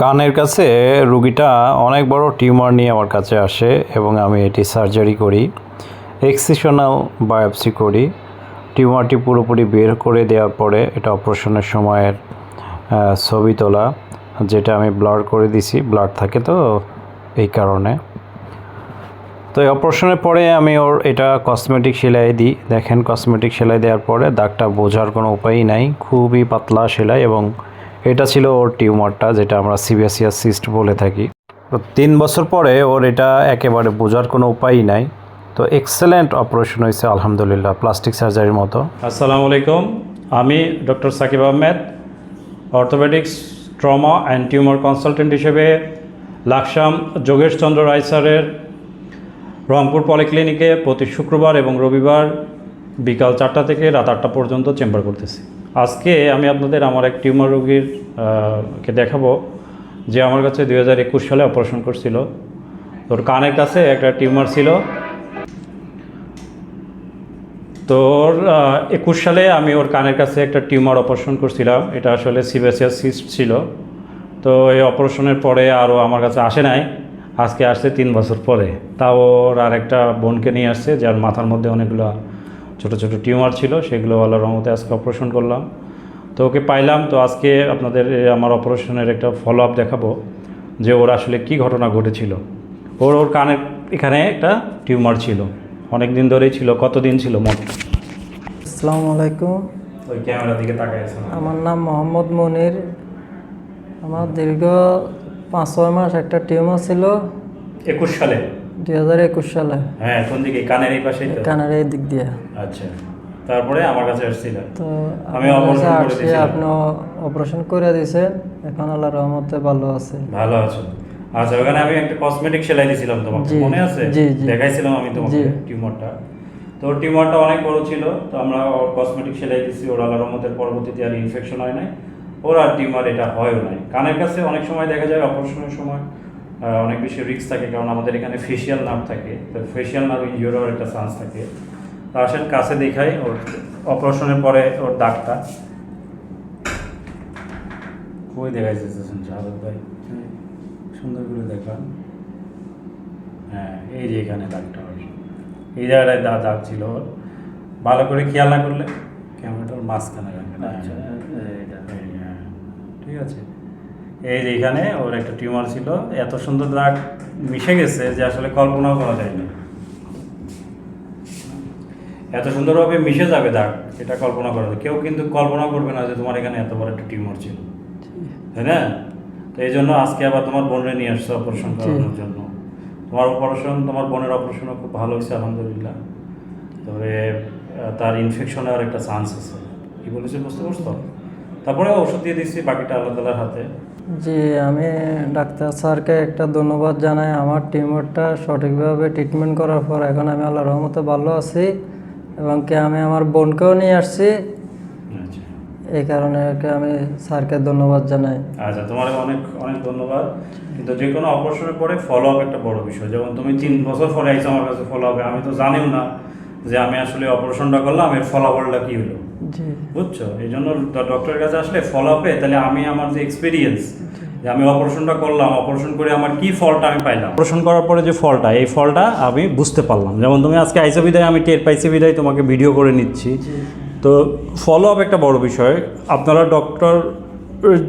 কানের কাছে রুগীটা অনেক বড় টিউমার নিয়ে আমার কাছে আসে এবং আমি এটি সার্জারি করি, এক্সিশনাল বায়োপসি করি। টিউমারটি পুরোপুরি বের করে দেওয়ার পরে এটা অপারেশনের সময়ের ছবি তোলা, যেটা আমি ব্লার করে দিছি, ব্লার থাকে তো এই কারণে। তো এই অপারেশনের পরে আমি ওর এটা কসমেটিক সেলাই দিই। দেখেন, কসমেটিক সেলাই দেওয়ার পরে দাগটা বোঝার কোনো উপায়ই নাই। খুবই পাতলা সেলাই এবং এটা ছিল ওর টিউমারটা, যেটা আমরা সিবিএসিয়াস সিস্ট বলে থাকি। তো তিন বছর পরে ওর এটা একেবারে বোঝার কোনো উপায়ই নাই। তো এক্সেলেন্ট অপারেশন হয়েছে, আলহামদুলিল্লাহ প্লাস্টিক সার্জারির মতো। আসসালামু আলাইকুম। আমি doctor Sakib Ahmed, orthopaedics, trauma and tumour consultant হিসেবে লাকসাম যোগেশ চন্দ্র রায় স্যারের রংপুর পলিক্লিনিকে প্রতি শুক্রবার এবং রবিবার বিকাল চারটা থেকে রাত আটটা পর্যন্ত চেম্বার করতেছি। আজকে আমি আপনাদের আমার এক টিউমার রোগীর কে দেখাবো, যে আমার কাছে দুই হাজার একুশ সালে অপারেশন করছিল। তোর কানের কাছে একটা টিউমার ছিল। তো ওর একুশ সালে আমি ওর কানের কাছে একটা টিউমার অপারেশন করছিলাম। এটা আসলে সিবেসিয়াস সিস্ট ছিল। তো এই অপারেশনের পরে আরও আমার কাছে আসে নাই। আজকে আসছে তিন বছর পরে। তাও ওর আর একটা বোনকে নিয়ে আসছে, যার মাথার মধ্যে অনেকগুলো ছোট ছোট টিউমার ছিল সেগুলো আল্লাহ রহমতে আজকে অপারেশন করলাম। তো ওকে পাইলাম তো আজকে আপনাদের আমার অপারেশনের একটা ফলো আপ দেখাবো যে ওর আসলে কি ঘটনা ঘটেছিল। ওর ওর কানের এখানে একটা টিউমার ছিল অনেক দিন ধরেই ছিল কতদিন ছিল মোট আসসালামু আলাইকুম। ওই ক্যামেরার দিকে তাকাই আমার নাম মোহাম্মদ মনির। আমার দীর্ঘ পাঁচ ছয় মাস একটা টিউমার ছিল। একুশ সালে? দুই হাজার একুশ সালে। হ্যাঁ কোন দিকে? কানের এই কানের এই দিক দিয়ে। আচ্ছা। তারপরে আমার কাছে আসছিল। তো আমি operation করে দিয়েছিলাম। আপনি অপারেশন করে দিয়েছেন। এখন আল্লাহ রহমতে ভালো আছে। ভালো আছো? আচ্ছা ওখানে আমি একটা কসমেটিক সেলাই দিয়েছিলাম তোমাকে। মনে আছে। দেখাইছিলাম আমি তোমাকে টিউমারটা। তো টিউমারটা অনেক বড় ছিল তো আমরা ওর কসমেটিক সেলাই দিয়েছি। ওর আল্লাহ রহমতের পরবর্তীতে আর ইনফেকশন হয় নাই। ওর আর টিউমার এটা হয়ও নাই। কানের কাছে অনেক সময় দেখা যায় অপারেশনের সময় অনেক বেশি রিস্ক থাকে কারণ আমাদের এখানে ফেশিয়াল নার্ভ থাকে। তো ফেশিয়াল নার্ভ ইনজিওর হওয়ার একটা চান্স থাকে। তো আসেন কাছে দেখাই ওর অপারেশনের পরে ওর দাগটা। কই দেখাইতেছেন শাহাদ ভাই। সুন্দর করে দেখান। হ্যাঁ এই যে এখানে দাগটা ওর। এই জায়গাটায় দাগ দাগ ছিল ওর। ভালো করে খেয়াল না করলে ক্যামেরাটার মাঝখানে রাখবেন। আচ্ছা ঠিক আছে। এই যে এখানে ওর একটা টিউমার ছিল এত সুন্দর দাগ মিশে গেছে যে আসলে কল্পনাও করা যায়নি। এত সুন্দরভাবে মিশে যাবে দাগ এটা কল্পনা করা যায়। কেউ কিন্তু কল্পনা করবে না যে তোমার এখানে এত বড় একটা টিউমার ছিল। তাই না? তো এই জন্য আজকে আবার তোমার বোনের নিয়ে আসছো অপারেশন করানোর জন্য। তোমার অপারেশন তোমার বোনের অপারেশনও খুব ভালো হয়েছে আলহামদুলিল্লাহ। তবে তার ইনফেকশন হওয়ার একটা চান্স আছে। কি বলেছে বুঝতে পারছ? তারপরে ওষুধ দিয়ে দিচ্ছি বাকিটা আল্লাহ তালার হাতে। জি আমি ডাক্তার স্যারকে একটা ধন্যবাদ জানাই। আমার টিউমারটা সঠিকভাবে ট্রিটমেন্ট করার পর এখন আমি আল্লাহ রহমতে ভালো আছি এবং কি আমি আমার বোনকেও নিয়ে আসছি। আচ্ছা। এই কারণে আমি স্যারকে ধন্যবাদ জানাই। আচ্ছা তোমার অনেক অনেক ধন্যবাদ। কিন্তু যে কোনো অপারেশনের পরে ফলো আপ একটা বড় বিষয়। যেমন তুমি তিন বছর পরে আইছো আমার কাছে ফলো আপে আমি তো জানিও না। যে আমি আসলে অপারেশনটা করলাম এর ফলাফলটা কী হলো? বুঝছ? এই জন্য ডক্টরের কাছে আসলে ফলো আপে তাহলে আমি আমার যে এক্সপিরিয়েন্স যে আমি অপারেশনটা করলাম অপারেশন করে আমার কি ফলটা আমি পাইলাম? অপারেশন করার পরে যে ফলটা এই ফলটা আমি বুঝতে পারলাম। যেমন তুমি আজকে আইসো বিদায় আমি টের পাইছি বিদায় তোমাকে ভিডিও করে নিচ্ছি। তো ফলো আপ একটা বড় বিষয় আপনারা ডক্টর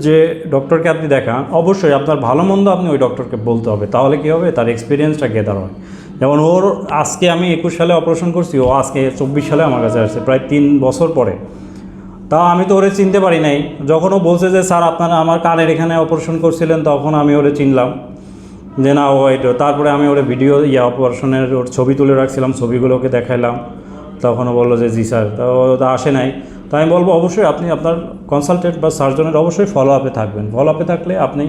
যে ডক্টরকে আপনি দেখান অবশ্যই আপনার ভালো মন্দ আপনি ওই ডক্টরকে বলতে হবে। তাহলে কি হবে? তার এক্সপিরিয়েন্সটা গেদার হয়। যেমন ওর আজকে আমি একুশ সালে অপারেশন করছি, ও আজকে চব্বিশ সালে আমার কাছে আসছে, প্রায় তিন বছর পরে। তা আমি তো ওরে চিনতে পারি নাই। যখন ও বলছে যে, স্যার, আপনারা আমার কানের এখানে অপারেশন করছিলেন, তখন আমি ওরে চিনলাম। যে, না, ও এটা তারপরে আমি ওরে ভিডিও ইয়া অপারেশনের ওর ছবি তুলে রাখছিলাম, ছবিগুলোকে দেখাইলাম। তখন ও বলল যে, জি, স্যার। তা ও তা আসে নাই। তো আমি বলব, অবশ্যই আপনি আপনার কনসালটেন্ট বা সার্জনের অবশ্যই ফলো আপে থাকবেন। ফলো আপে থাকলে আপনি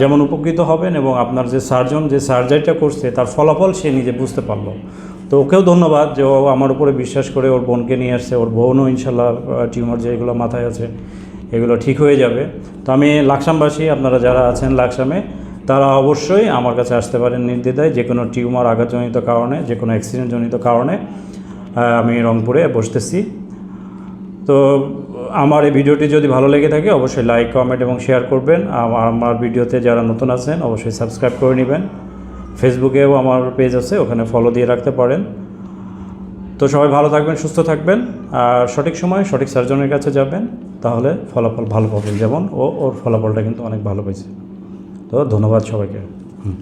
যেমন উপকৃত হবেন এবং আপনার যে সার্জন যে সার্জারিটা করছে, তার ফলাফল সে নিজে বুঝতে পারল। তো ওকেও ধন্যবাদ যে ও আমার উপরে বিশ্বাস করে ওর বোনকে নিয়ে আসছে। ওর বোনও ইনশাল্লাহ টিউমার যেগুলো মাথায় আছে, এগুলো ঠিক হয়ে যাবে। তো আমি লাকসামবাসী, আপনারা যারা আছেন লাকসামে, তারা অবশ্যই আমার কাছে আসতে পারেন নির্দ্বিধায় যে কোনো টিউমার আঘাতজনিত কারণে যে কোনো অ্যাক্সিডেন্টজনিত কারণে আমি রংপুরে বসতেছি। তো আমার এই ভিডিওটি যদি ভালো লেগে থাকে, অবশ্যই লাইক কমেন্ট এবং শেয়ার করবেন। আমার আমার ভিডিওতে যারা নতুন আছেন, অবশ্যই সাবস্ক্রাইব করে নেবেন। ফেসবুকেও আমার পেজ আছে, ওখানে ফলো দিয়ে রাখতে পারেন। তো সবাই ভালো থাকবেন, সুস্থ থাকবেন। আর সঠিক সময় সঠিক সার্জনের কাছে যাবেন, তাহলে ফলাফল ভালো পাবেন। যেমন ও, ওর ফলাফলটা কিন্তু অনেক ভালো পেয়েছে তো ধন্যবাদ সবাইকে। হুম।